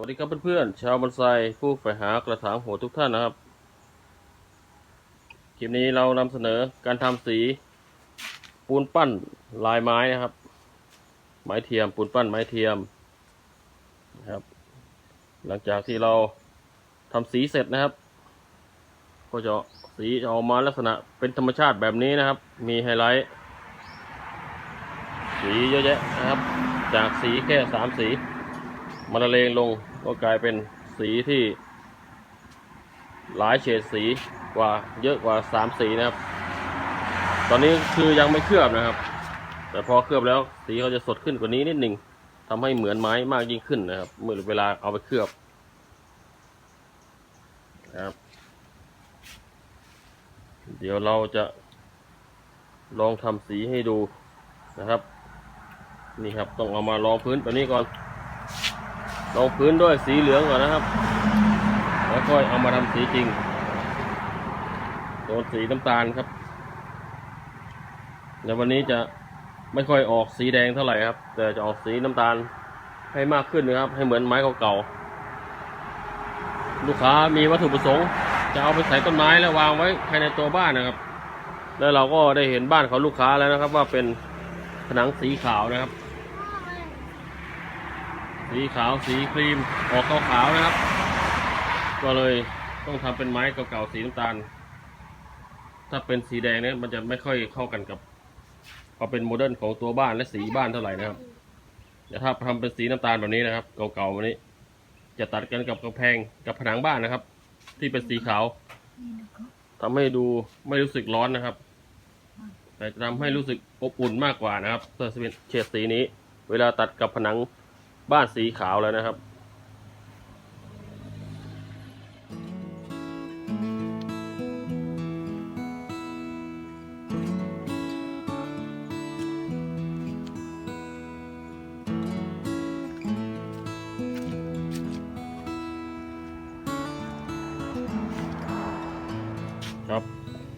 วัสดีครับเพื่อนๆชาวบอนไซผู้ใฝ่หากระถางโหดทุกท่านนะครับ คลิปนี้เรานำเสนอการทำสีปูนปั้นลายไม้นะครับ ไม้เทียมปูนปั้นไม้เทียมนะครับ หลังจากที่เราทำสีเสร็จนะครับ ก็จะสีจะออกมาลักษณะเป็นธรรมชาติแบบนี้นะครับ มีไฮไลท์ สีเยอะแยะนะครับ จากสีแค่สามสีมันละเลงลง ก็กลายเป็นสีที่ หลายเฉดสีกว่าเยอะกว่าสามสีนะครับ ตอนนี้คือยังไม่เคลือบนะครับ แต่พอเคลือบแล้วสีเขาจะสดขึ้นกว่านี้นิดหนึ่งทำให้เหมือนไม้มากยิ่งขึ้นนะครับ เมื่อเวลาเอาไปเคลือบนะครับ เดี๋ยวเราจะลองทำสีให้ดูนะครับ นี่ครับต้องเอามาลองพื้นแบบนี้ก่อน ลงพื้นด้วยสีเหลืองก่อนนะครับ แล้วค่อยเอามาทำสีจริงโดนสีน้ำตาลครับในวันนี้จะไม่ค่อยออกสีแดงเท่าไหร่ครับ แต่จะออกสีน้ำตาลให้มากขึ้นนะครับ ให้เหมือนไม้เก่าๆลูกค้ามีวัตถุประสงค์จะเอาไปใส่ต้นไม้แล้ววางไว้ภายในตัวบ้านนะครับ แล้วเราก็ได้เห็นบ้านของลูกค้าแล้วนะครับ ว่าเป็นผนังสีขาวนะครับ สีขาวสีครีมออกขาวๆนะครับ ก็เลยต้องทำเป็นไม้เก่าๆสีน้ำตาล ถ้าเป็นสีแดงเนี่ยมันจะไม่ค่อยเข้ากันกับเอเป็นโมเดิร์นของตัวบ้านและสีบ้านเท่าไหร่นะครับแต่ถ้าทำเป็นสีน้ำตาลแบบนี้นะครับ เก่าๆแบบนี้ จะตัดกันกับกำแพงกับผนังบ้านนะครับ ที่เป็นสีขาวทำให้ดูไม่รู้สึกร้อนนะครับ แต่จะทำให้รู้สึกอบอุ่นมากกว่านะครับถ้าเป็นเฉดสีนี้ เวลาตัดกับผนัง บ้านสีขาวแล้วนะครับ ครับ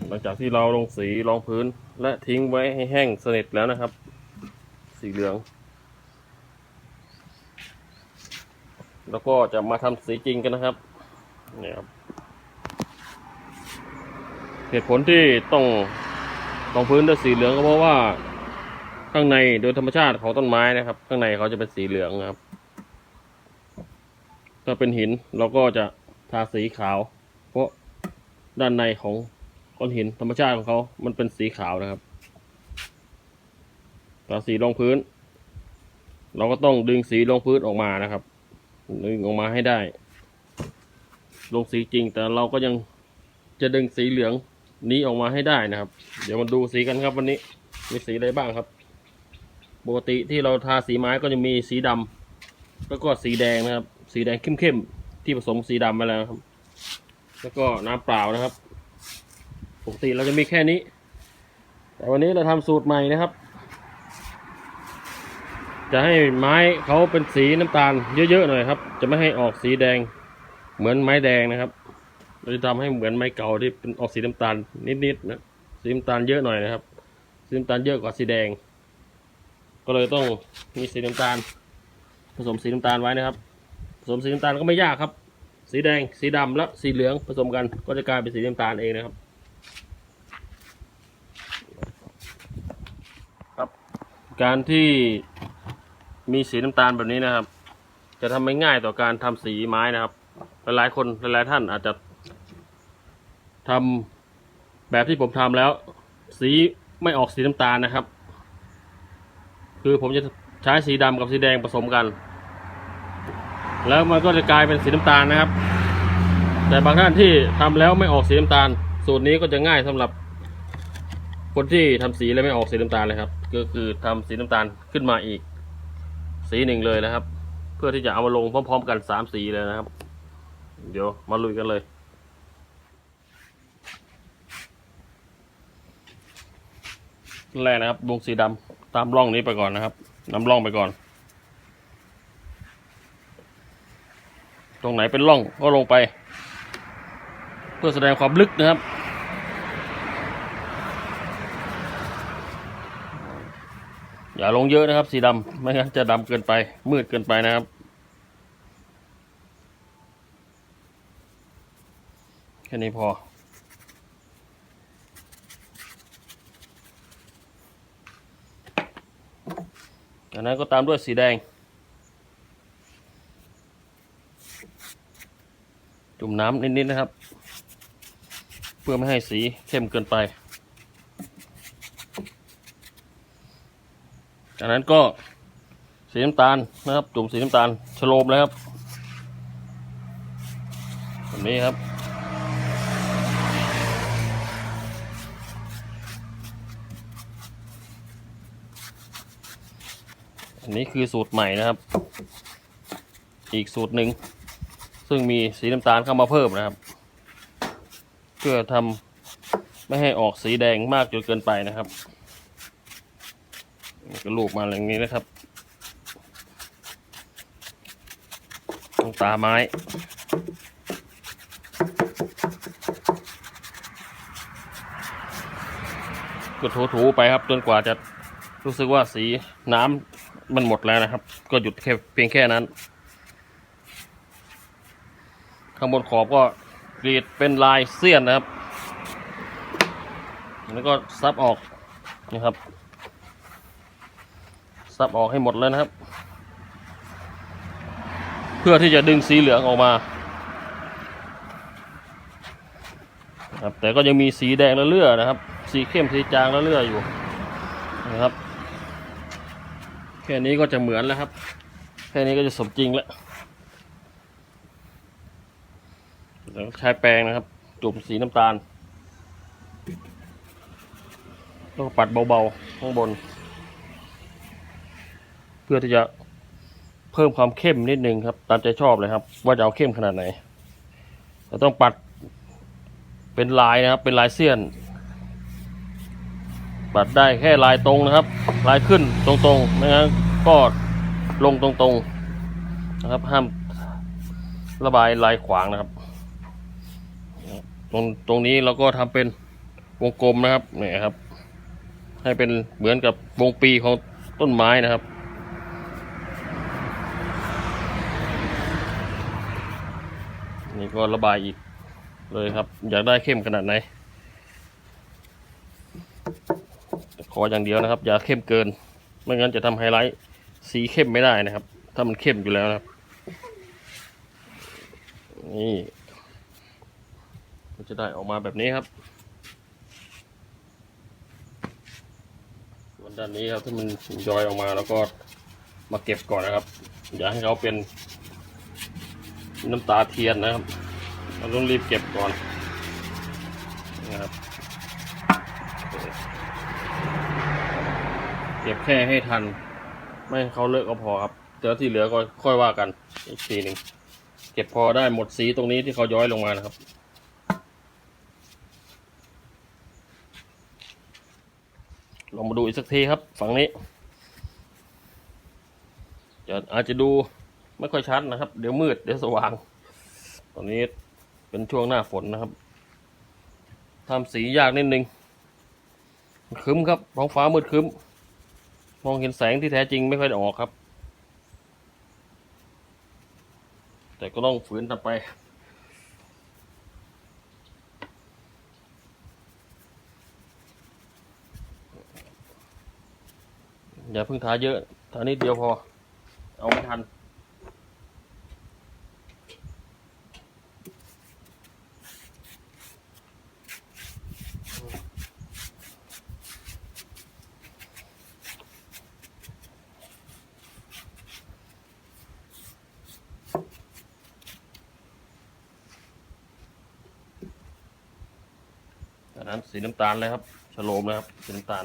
หลังจากที่เราลงสีรองพื้นและทิ้งไว้ให้แห้งสนิทแล้วนะครับ สีเหลือง แล้วก็จะมาทำสีจริงกันนะครับนี่ครับเหตุผลที่ต้องรองพื้นด้วยสีเหลืองก็เพราะว่า ข้างในโดยธรรมชาติของต้นไม้นะครับ ข้างในเขาจะเป็นสีเหลืองครับ ถ้าเป็นหินเราก็จะทาสีขาว เพราะด้านในของก้อนหินธรรมชาติของเขา มันเป็นสีขาวนะครับทาสีรองพื้น เราก็ต้องดึงสีรองพื้นออกมานะครับ ดึงออกมาให้ได้ ลงสีจริงแต่เราก็ยังจะดึงสีเหลืองนี้ออกมาให้ได้นะครับ เดี๋ยวมาดูสีกันครับวันนี้ มีสีอะไรบ้างครับ ปกติที่เราทาสีไม้ก็จะมีสีดำแล้วก็สีแดงนะครับ สีแดงเข้มๆที่ผสมสีดำมาแล้วครับ แล้วก็น้ำเปล่านะครับ ปกติเราจะมีแค่นี้ แต่วันนี้เราทำสูตรใหม่นะครับ จะให้ไม้เขาเป็นสีน้ำตาลเยอะๆหน่อยครับ จะไม่ให้ออกสีแดง เหมือนไม้แดงนะครับเราจะทำให้เหมือนไม้เก่าที่เป็นออกสีน้ำตาลนิดๆนะสีน้ำตาลเยอะหน่อยนะครับ สีน้ำตาลเยอะกว่าสีแดง ก็เลยต้องมีสีน้ำตาล ผสมสีน้ำตาลไว้นะครับ ผสมสีน้ำตาลก็ไม่ยากครับ สีแดง สีดำและสีเหลืองผสมกันก็จะกลายเป็นสีน้ำตาลเองนะครับ ครับ การที่ มีสีน้ำตาลแบบนี้นะครับ จะทำให้ง่ายต่อการทำสีไม้นะครับ หลายๆคนหลายๆท่านอาจจะทำแบบที่ผมทำแล้ว สีไม่ออกสีน้ำตาลนะครับ คือผมจะใช้สีดำกับสีแดงผสมกัน แล้วมันก็จะกลายเป็นสีน้ำตาลนะครับ แต่บางท่านที่ทำแล้วไม่ออกสีน้ำตาล สูตรนี้ก็จะง่ายสำหรับ คนที่ทำสีแล้วไม่ออกสีน้ำตาลเลยครับ ก็คือทำสีน้ำตาลขึ้นมาอีก สีหนึ่งเลยนะครับ เพื่อที่จะเอามาลงพร้อม ๆ กันสามสีเลยนะครับ เดี๋ยวมาลุยกันเลยแรกนะครับลงสีดำตามร่องนี้ไปก่อนนะครับนำร่องไปก่อน ตรงไหนเป็นร่องก็ลงไป เพื่อแสดงความลึกนะครับาลงเยอะนะครับ สีดำไม่งั้นจะดำเกินไป มืดเกินไปนะครับ แค่นี้พอ จากนั้นก็ตามด้วยสีแดง จุ่มน้ำนิดๆนะครับ เพื่อไม่ให้สีเข้มเกินไป จากนั้นก็สีน้ำตาลนะครับ จุ่มสีน้ำตาลชโลมเลยครับแบบนี้ครับ อันนี้คือสูตรใหม่นะครับ อีกสูตรหนึ่ง ซึ่งมีสีน้ำตาลเข้ามาเพิ่มนะครับ เพื่อทำไม่ให้ออกสีแดงมากจนเกินไปนะครับ ก็ลูกมาอย่างนี้นะครับตรงตาไม้ก็ถูๆไปครับจนกว่าจะรู้สึกว่าสีน้ำมันหมดแล้วนะครับ ก็หยุดแค่เพียงแค่นั้น ข้างบนขอบก็กรีดเป็นลายเสี้ยนนะครับ แล้วก็ซับออกนะครับ ซับออกให้หมดเลยนะครับ เพื่อที่จะดึงสีเหลืองออกมาครับแต่ก็ยังมีสีแดงละเลือนะครับ สีเข้มสีจางละเลืออยู่นะครับ แค่นี้ก็จะเหมือนแล้วครับ แค่นี้ก็จะสมจริงแล้วแล้วใช้แปรงนะครับ จุ่มสีน้ำตาลแล้วก็ปัดเบาๆข้างบน พื่อที่จะเพิ่มความเข้มนิดนึงครับ ตามใจชอบเลยครับ ว่าจะเอาเข้มขนาดไหนเราต้องปัดเป็นลายนะครับ เป็นลายเสี้ยน ปัดได้แค่ลายตรงนะครับ ลายขึ้นตรงๆไม่งั้นก็ลงตรงๆนะครับ ห้ามระบายลายขวางนะครับ ตรงตรงนี้เราก็ทำเป็นวงกลมนะครับเนี่ยครับ ให้เป็นเหมือนกับวงปีของต้นไม้นะครับ นี่ก็ระบายอีกเลยครับ อยากได้เข้มขนาดไหนขออย่างเดียวนะครับ อย่าเข้มเกิน ไม่งั้นจะทำไฮไลท์สีเข้มไม่ได้นะครับ ถ้ามันเข้มอยู่แล้วนะครับ นี่ก็จะได้ออกมาแบบนี้ครับส่วนด้านนี้ครับที่มันย้อยออกมาแล้วก็มาเก็บก่อนนะครับ อย่าให้เขาเป็น น้ำตาเทียนนะครับ เราต้องรีบเก็บก่อนนะครับเก็บแค่ให้ทัน ไม่ให้เขาเลิกก็พอครับเดี๋ยวที่เหลือก็ค่อยว่ากันอีกทีหนึ่งเก็บพอได้หมดสีตรงนี้ที่เขาย้อยลงมานะครับลองมาดูอีกสักทีครับ ฝั่งนี้จะอาจจะดู ไม่ค่อยชัดนะครับ เดี๋ยวมืดเดี๋ยวสว่าง ตอนนี้เป็นช่วงหน้าฝนนะครับทำสียากนิดนึงคึ้มครับท้องฟ้ามืดคึ้ม มองเห็นแสงที่แท้จริงไม่ค่อยออกครับ แต่ก็ต้องฝืนทำไปอย่าเพิ่งทาเยอะทานิดเดียวพอ เอาไม่ทัน นั้นสีน้ำตาลเลยครับฉโลมเลยครับสีน้ำตาล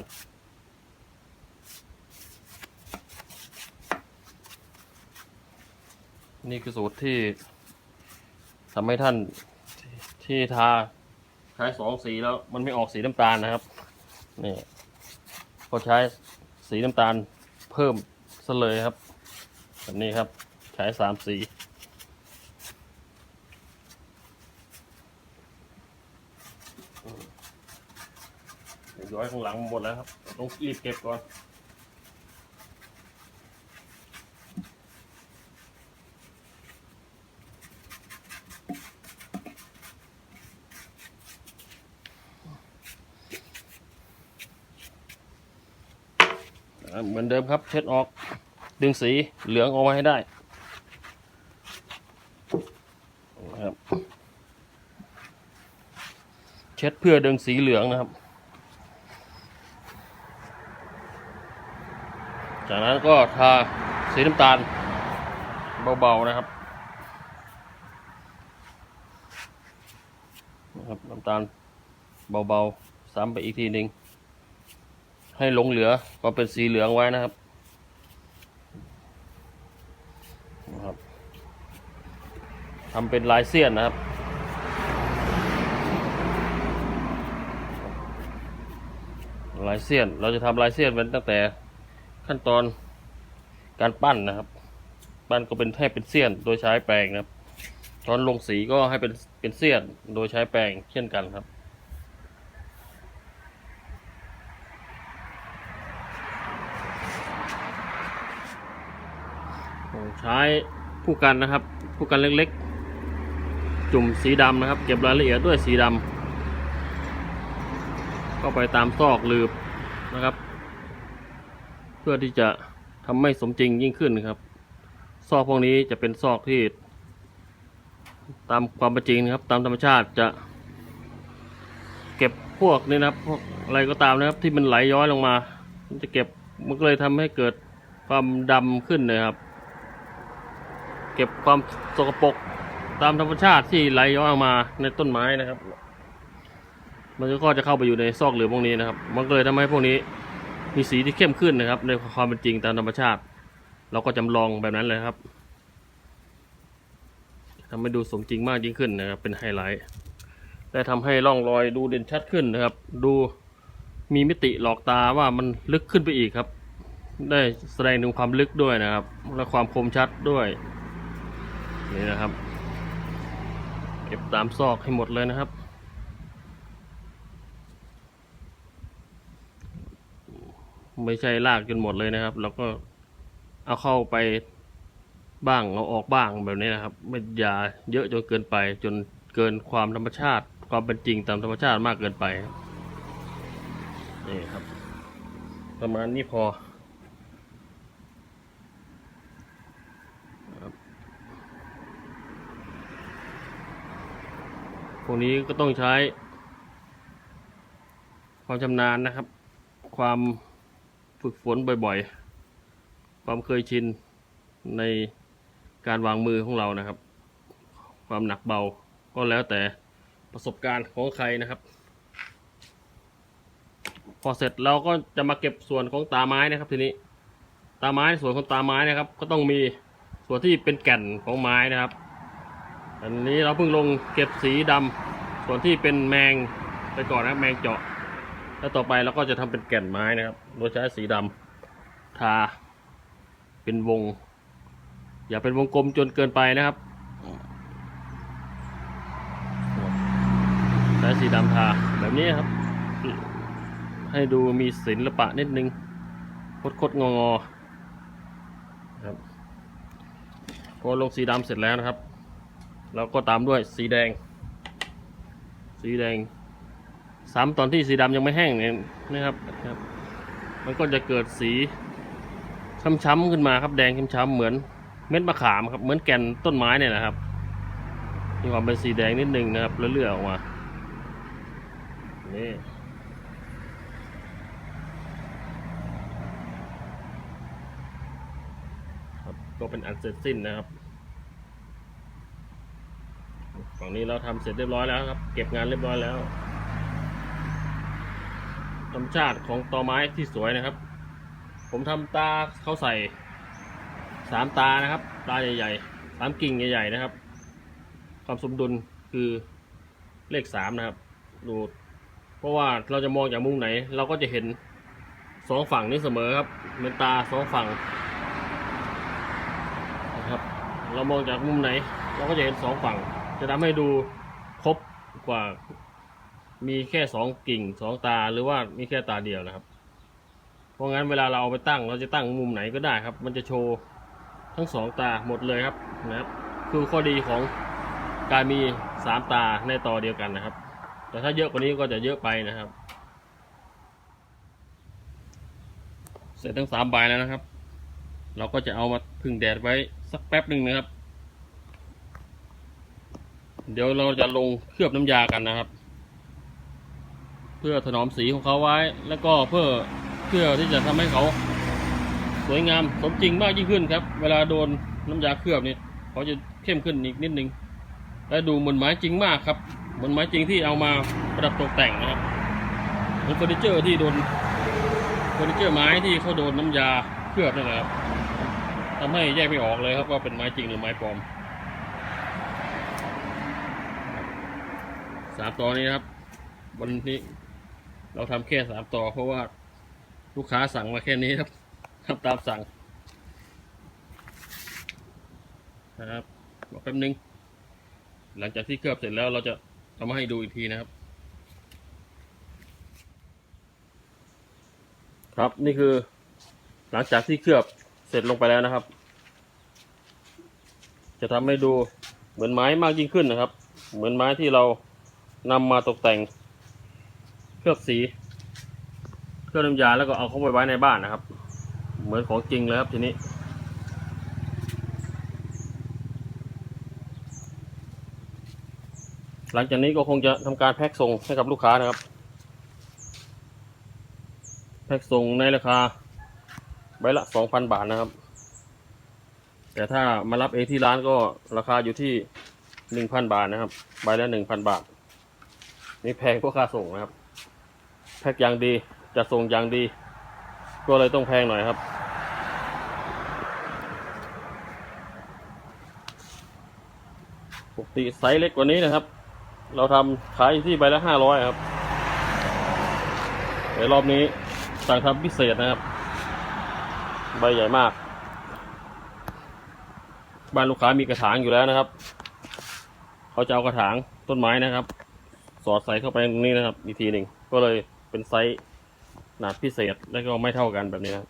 นี่คือสูตรที่ทำให้ท่านที่ทาใช้สองสีแล้วมันไม่ออกสีน้ำตาลนะครับนี่ก็ใช้สีน้ำตาลเพิ่มซะเลยครับแบบนี้ครับ ใช้สามสี ยวย้อยข้างหลังหมดแล้วครับ ต้องรีบเก็บก่อนเหมือนเดิมครับ เช็ดออก ดึงสีเหลืองออกมาให้ได้ครับเช็ดเพื่อดึงสีเหลืองนะครับ จากนั้นก็ทาสีน้ำตาลเบาๆนะครับนะครับน้ำตาลเบาๆซ้ำไปอีกทีหนึ่งให้หลงเหลือก็เป็นสีเหลืองไว้นะครับนะครับทำเป็นลายเสี้ยนนะครับ ลายเสี้ยนเราจะทำลายเสี้ยนเป็นตั้งแต่ ขั้นตอนการปั้นนะครับ ปั้นก็เป็นให้เป็นเสี้ยนโดยใช้แปรงนะครับ ตอนลงสีก็ให้เป็นเป็นเสี้ยนโดยใช้แปรงเช่นกันครับใช้ผู้กันนะครับ ผู้กันเล็กๆ จุ่มสีดำนะครับ เก็บรายละเอียดด้วยสีดำเข้าไปตามซอกลืบนะครับ พื่อที่จะทำให้สมจริงยิ่งขึ้นครับ ซอกพวกนี้จะเป็นซอกที่ ตามความเป็นจริงนะครับ ตามธรรมชาติจะ เก็บพวกนี้นะครับพวกอะไรก็ตามนะครับ ที่มันไหลย้อยลงมา มันจะเก็บมันก็เลยทำให้เกิดความดำขึ้นนะครับ เก็บความสกปรกตามธรรมชาติที่ไหลย้อยออกมาในต้นไม้นะครับ มันก็จะเข้าไปอยู่ในซอกหลือพวกนี้นะครับ มันก็เลยทำให้พวกนี้ มีสีที่เข้มขึ้นนะครับ ในความเป็นจริงตามธรรมชาติ เราก็จำลองแบบนั้นเลยครับทำให้ดูสมจริงมากยิ่งขึ้นนะครับ เป็นไฮไลท์และทำให้ร่องรอยดูเด่นชัดขึ้นนะครับ ดูมีมิติหลอกตาว่ามันลึกขึ้นไปอีกครับ ได้แสดงถึงความลึกด้วยนะครับ และความคมชัดด้วยนี่นะครับ เก็บตามซอกให้หมดเลยนะครับ ไม่ใช่ลากจนหมดเลยนะครับแล้วก็เอาเข้าไปบ้างเอาออกบ้างแบบนี้นะครับ ไม่อย่าเยอะจนเกินไป จนเกินความธรรมชาติ ความเป็นจริงตามธรรมชาติมากเกินไปนี่ครับ ประมาณนี้พอพวกนี้ก็ต้องใช้ ความชำนาญนะครับ ความ ฝึกฝนบ่อยๆ ความเคยชินในการวางมือของเรานะครับ ความหนักเบาก็แล้วแต่ประสบการณ์ของใครนะครับ พอเสร็จเราก็จะมาเก็บส่วนของตาไม้นะครับ ทีนี้ ตาไม้ส่วนของตาไม้นะครับ ก็ต้องมีส่วนที่เป็นแก่นของไม้นะครับ อันนี้เราเพิ่งลงเก็บสีดำส่วนที่เป็นแมงไปก่อนนะแมงเจาะ แล้วต่อไปเราก็จะทำเป็นแก่นไม้นะครับ โดยใช้สีดำทาเป็นวง อย่าเป็นวงกลมจนเกินไปนะครับใช้สีดำทาแบบนี้ครับ ให้ดูมีศิลปะนิดนึงคดคดงองอครับพอลงสีดำเสร็จแล้วนะครับแล้วก็ตามด้วยสีแดง สีแดง ซ้ำตอนที่สีดำยังไม่แห้งเนี่ยนะครับครับ มันก็จะเกิดสีช้ำๆขึ้นมาครับแดงช้ำๆเหมือนเม็ดมะขามครับ เหมือนแก่นต้นไม้เนี่ยนะครับ มีความเป็นสีแดงนิดนึงนะครับแล้วเลือออกมานี่ครับก็เป็นอันเสร็จสิ้นนะครับฝั่งนี้เราทำเสร็จเรียบร้อยแล้วครับ เก็บงานเรียบร้อยแล้ว ธรรมชาติของตอไม้ที่สวยนะครับ ผมทำตาเขาใส่สามตานะครับ ตาใหญ่ๆสามกิ่งใหญ่ๆนะครับ ความสมดุลคือเลขสามนะครับ ดูเพราะว่าเราจะมองจากมุมไหน เราก็จะเห็นสองฝั่งนี้เสมอครับเป็นตาสองฝั่งนะครับ เรามองจากมุมไหน เราก็จะเห็นสองฝั่ง จะทำให้ดูครบกว่า มีแค่สองกิ่งสองตาหรือว่ามีแค่ตาเดียวนะครับ เพราะงั้นเวลาเราเอาไปตั้งเราจะตั้งมุมไหนก็ได้ครับ มันจะโชว์ทั้งสองตาหมดเลยครับนะครับ คือข้อดีของการมีสามตาในต่อเดียวกันนะครับ แต่ถ้าเยอะกว่านี้ก็จะเยอะไปนะครับ เสร็จทั้งสามใบแล้วนะครับ เราก็จะเอามาพึ่งแดดไว้สักแป๊บหนึ่งนะครับ เดี๋ยวเราจะลงเคลือบน้ำยากันนะครับ พื่อถนอมสีของเขาไว้ แล้วก็เพื่อเพื่อที่จะทำให้เขา สวยงามสมจริงมากยิ่งขึ้นครับ เวลาโดนน้ำยาเคลือบนี่เขาจะเข้มขึ้นอีกนิดนึงและดูเหมือนไม้จริงมากครับเหมือนไม้จริงที่เอามาประดับตกแต่งนะครับเหมือนเฟอร์นิเจอร์ที่โดนเฟอร์นิเจอร์ไม้ที่เขาโดนน้ำยาเคลือบนั่นแหละครับทำให้แยกไม่ออกเลยครับว่าเป็นไม้จริงหรือไม้ปลอมสามตัวนี้ครับ วันนี้ เราทำแค่สามต่อเพราะว่าลูกค้าสั่งมาแค่นี้ครับทำตามสั่งนะครับรอแป๊บนึง หลังจากที่เคลือบเสร็จแล้วเราจะเอามาให้ดูอีกทีนะครับ ครับนี่คือ หลังจากที่เคลือบเสร็จลงไปแล้วนะครับ จะทำให้ดูเหมือนไม้มากยิ่งขึ้นนะครับ เหมือนไม้ที่เรานำมาตกแต่ง เคลือบสีเคลือบน้ำยาแล้วก็เอาเข้าไปไว้ในบ้านนะครับ เหมือนของจริงเลยครับทีนี้หลังจากนี้ก็คงจะทำการแพ็คส่งให้กับลูกค้านะครับ แพ็คส่งในราคาใบละสองพันบาทนะครับ แต่ถ้ามารับเองที่ร้านก็ราคาอยู่ที่หนึ่งพันบาทนะครับ ใบละหนึ่งพันบาท นี่แพงกว่าค่าส่งนะครับ แพ็คอย่างดีจะส่งอย่างดี ก็เลยต้องแพงหน่อยครับ ปกติไซส์เล็กกว่านี้นะครับ เราทำขายที่ใบละห้าร้อยครับแต่รอบนี้สั่งทำพิเศษนะครับ ใบใหญ่มาก บ้านลูกค้ามีกระถางอยู่แล้วนะครับ เขาจะเอากระถางต้นไม้นะครับ สอดใส่เข้าไปตรงนี้นะครับอีกทีหนึ่งก็เลย เป็นไซส์ขนาดพิเศษและก็ไม่เท่ากันแบบนี้นะครับ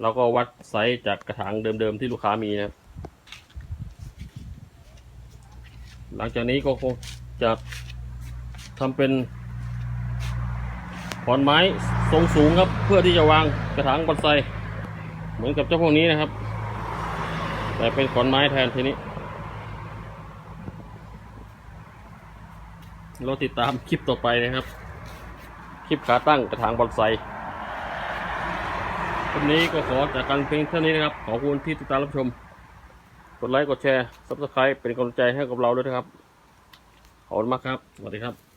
เราก็วัดไซส์จากกระถางเดิมๆที่ลูกค้ามีนะครับหลังจากนี้ก็คงจะทำเป็นขอนไม้ทรงสูงครับ เพื่อที่จะวางกระถางบอนไซเหมือนกับเจ้าพวกนี้นะครับ แต่เป็นขอนไม้แทนทีนี้เราติดตามคลิปต่อไปนะครับ คลิปขาตั้งกระถางบอนไซวันนี้ก็ขอจากการเพียงเท่านี้นะครับ ขอบคุณที่ติดตามรับชม กดไลค์ กดแชร์ซับสไครป์เป็นกำลังใจให้กับเราด้วยนะครับ ขอบคุณมากครับ สวัสดีครับ